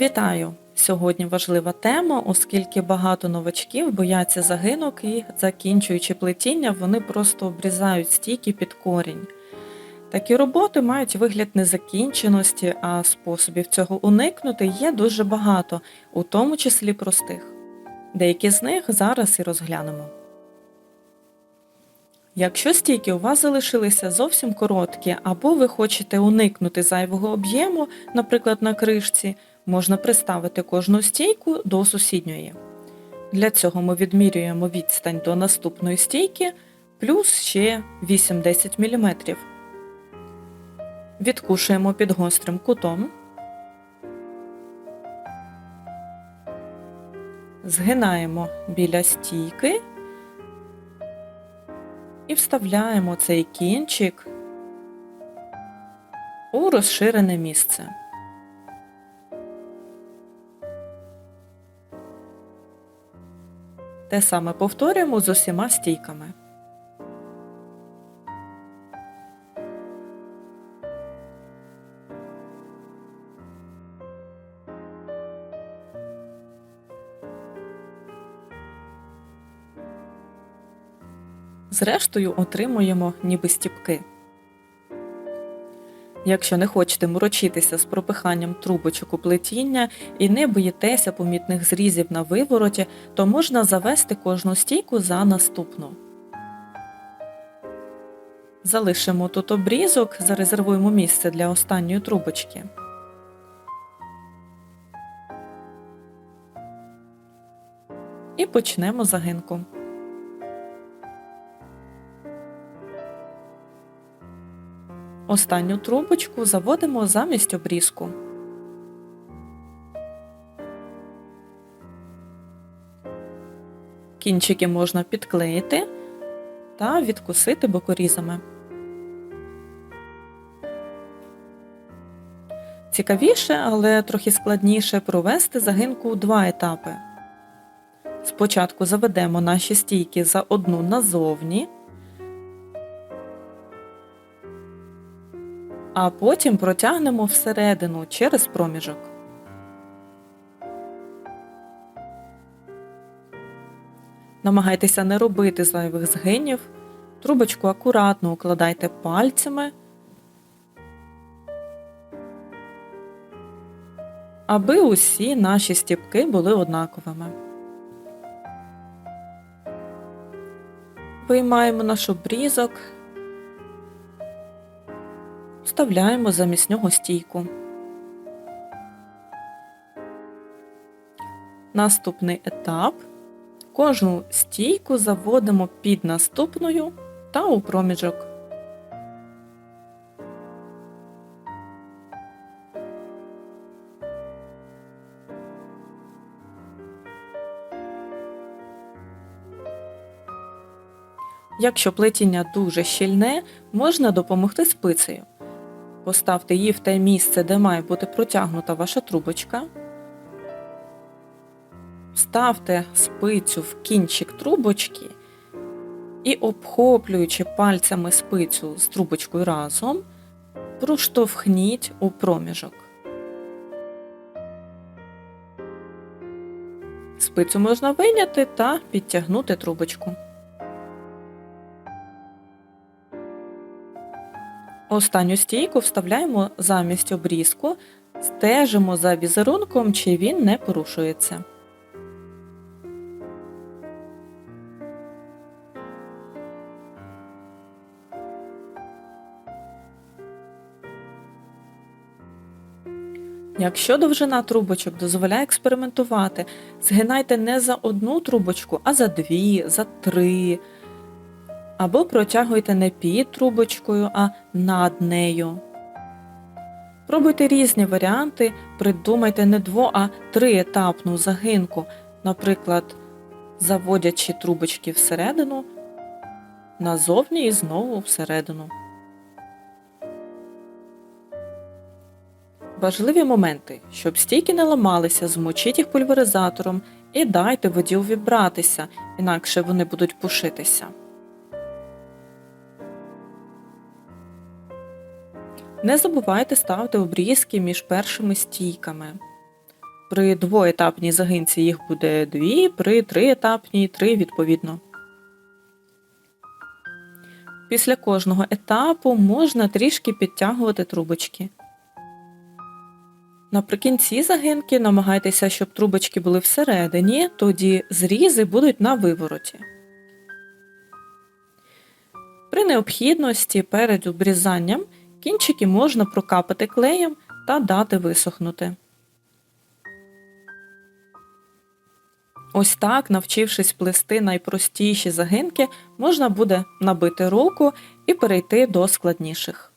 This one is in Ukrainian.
Вітаю! Сьогодні важлива тема, оскільки багато новачків бояться загинок і, закінчуючи плетіння, вони просто обрізають стійки під корінь. Такі роботи мають вигляд незакінченості, а способів цього уникнути є дуже багато, у тому числі простих. Деякі з них зараз і розглянемо. Якщо стійки у вас залишилися зовсім короткі, або ви хочете уникнути зайвого об'єму, наприклад, на кришці, можна приставити кожну стійку до сусідньої. Для цього ми відмірюємо відстань до наступної стійки плюс ще 8-10 мм. Відкушуємо під гострим кутом. Згинаємо біля стійки і вставляємо цей кінчик у розширене місце. Те саме повторюємо з усіма стійками. Зрештою отримуємо ніби стіпки. Якщо не хочете морочитися з пропиханням трубочок у плетіння і не боїтеся помітних зрізів на вивороті, то можна завести кожну стійку за наступну. Залишимо тут обрізок, зарезервуємо місце для останньої трубочки. І почнемо загинку. Останню трубочку заводимо замість обрізку. Кінчики можна підклеїти та відкусити бокорізами. Цікавіше, але трохи складніше провести загинку у два етапи. Спочатку заведемо наші стійки за одну назовні. А потім протягнемо всередину через проміжок. Намагайтеся не робити зайвих згинів, трубочку акуратно укладайте пальцями, аби усі наші стіпки були однаковими. Виймаємо наш обрізок вставляємо замість нього стійку. Наступний етап. Кожну стійку заводимо під наступною та у проміжок. Якщо плетіння дуже щільне, можна допомогти спицею. Поставте її в те місце, де має бути протягнута ваша трубочка. Ставте спицю в кінчик трубочки і, обхоплюючи пальцями спицю з трубочкою разом, проштовхніть у проміжок. Спицю можна вийняти та підтягнути трубочку. Останню стійку вставляємо замість обрізку, стежимо за візерунком, чи він не порушується. Якщо довжина трубочок дозволяє експериментувати, згинайте не за одну трубочку, а за дві, за три. Або протягуйте не під трубочкою, а над нею. Пробуйте різні варіанти, придумайте не дво, а триетапну загинку, наприклад, заводячи трубочки всередину, назовні і знову всередину. Важливі моменти. Щоб стійки не ламалися, змочіть їх пульверизатором і дайте воді увібратися, інакше вони будуть пушитися. Не забувайте ставити обрізки між першими стійками. При двоетапній загинці їх буде дві, при триетапній три відповідно. Після кожного етапу можна трішки підтягувати трубочки. Наприкінці загинки намагайтеся, щоб трубочки були всередині, тоді зрізи будуть на вивороті. При необхідності перед обрізанням кінчики можна прокапати клеєм та дати висохнути. Ось так, навчившись плести найпростіші загинки, можна буде набити руку і перейти до складніших.